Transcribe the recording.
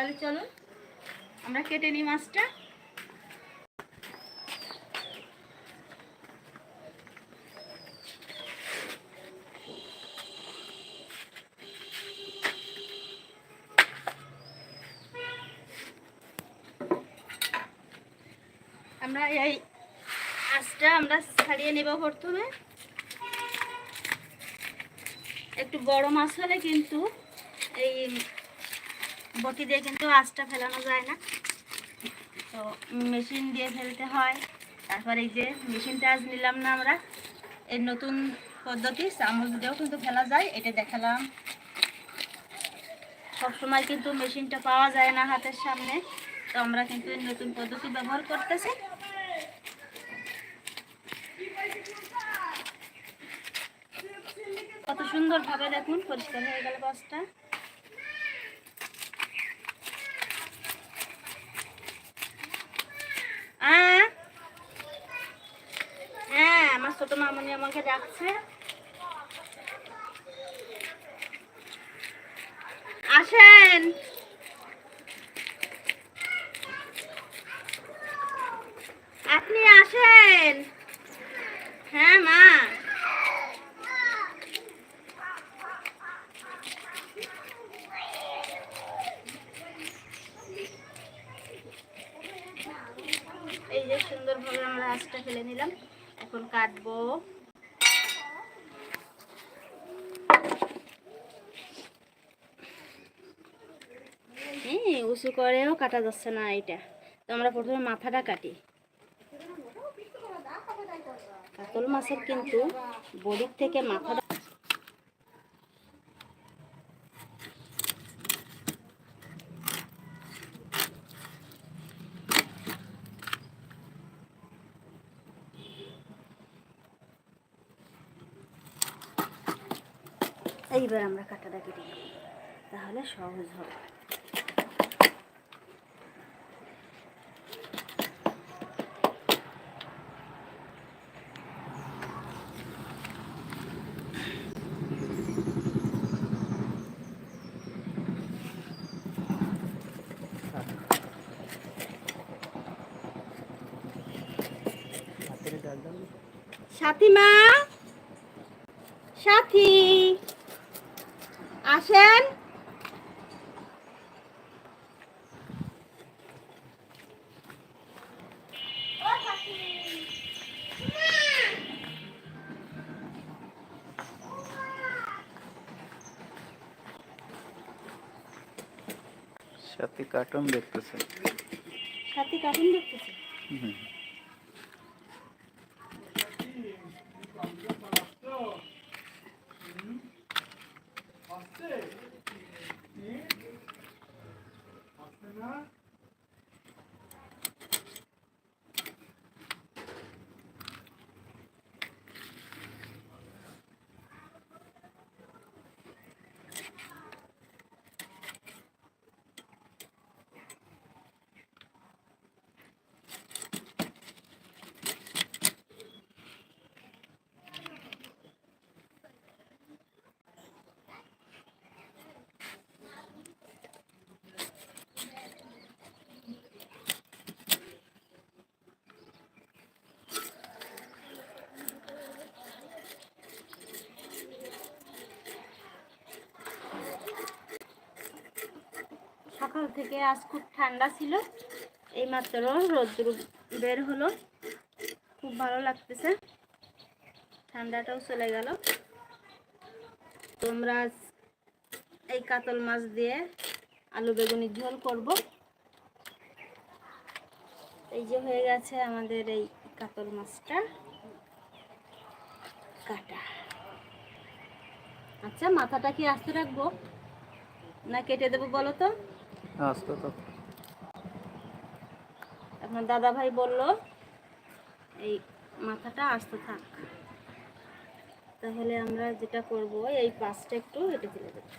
তাহলে চলুন আমরা কেটে নিই মাছটা। আমরা এই আঁচটা আমরা ছাড়িয়ে নেব প্রথমে। একটু বড় মাছ হলে কিন্তু এই বটি দিয়ে কিন্তু আঁচটা ফেলানো যায় না। তো মেশিন দিয়ে ফেলতে হয়। তারপর এই যে মেশিনটা আজ নিলাম না আমরা। এর নতুন পদ্ধতি, চামচ দিয়েও কিন্তু ফেলা যায়, এটা দেখালাম। সবসময় কিন্তু মেশিনটা পাওয়া যায় না হাতের সামনে। তো আমরা কিন্তু নতুন পদ্ধতি ব্যবহার করতেছি। কত সুন্দর ভাবে দেখুন, পরিষ্কার হয়ে গেল বাসটা হ্যাঁ? আমার ছোট মামনি আমাকে ডাকছে। আসেন আপনি আসেন হ্যাঁ মা এই যে সুন্দরভাবে আমরা আঁচটা ফেলে নিলাম। এখন কাটবো। হ্যাঁ উঁচু করেও কাটা যাচ্ছে না এটা। তো আমরা প্রথমে মাথাটা কাটি। কাতল মাছের কিন্তু বডির থেকে মাথাটা এইবার আমরা কাটাটা কেটে নেব। তাহলে সহজ হবে। সাথী মা! সাথী! আসেন। সাথে কার্টুন দেখতেছে সাথী কার্টুন দেখতেছে হুম। 자. সকাল থেকে আজ খুব ঠান্ডা ছিল। এইমাত্র রোদ্র বের হলো। খুব ভালো লাগতেছে। ঠান্ডাটাও চলে গেল। তোমরা এই কাতল মাছ দিয়ে আলু বেগুনির ঝোল করব। এই যে হয়ে গেছে আমাদের এই কাতল মাছটা। কাটা। আচ্ছা মাথাটা কি আস্তে রাখব না কেটে দেবো বলো তো? আসতো তো। আপনার দাদা ভাই বলল, এই মাথাটা আসতে থাক। তাহলে আমরা যেটা করব, এই পাশটা একটু হেঁটে ফেলে দেবো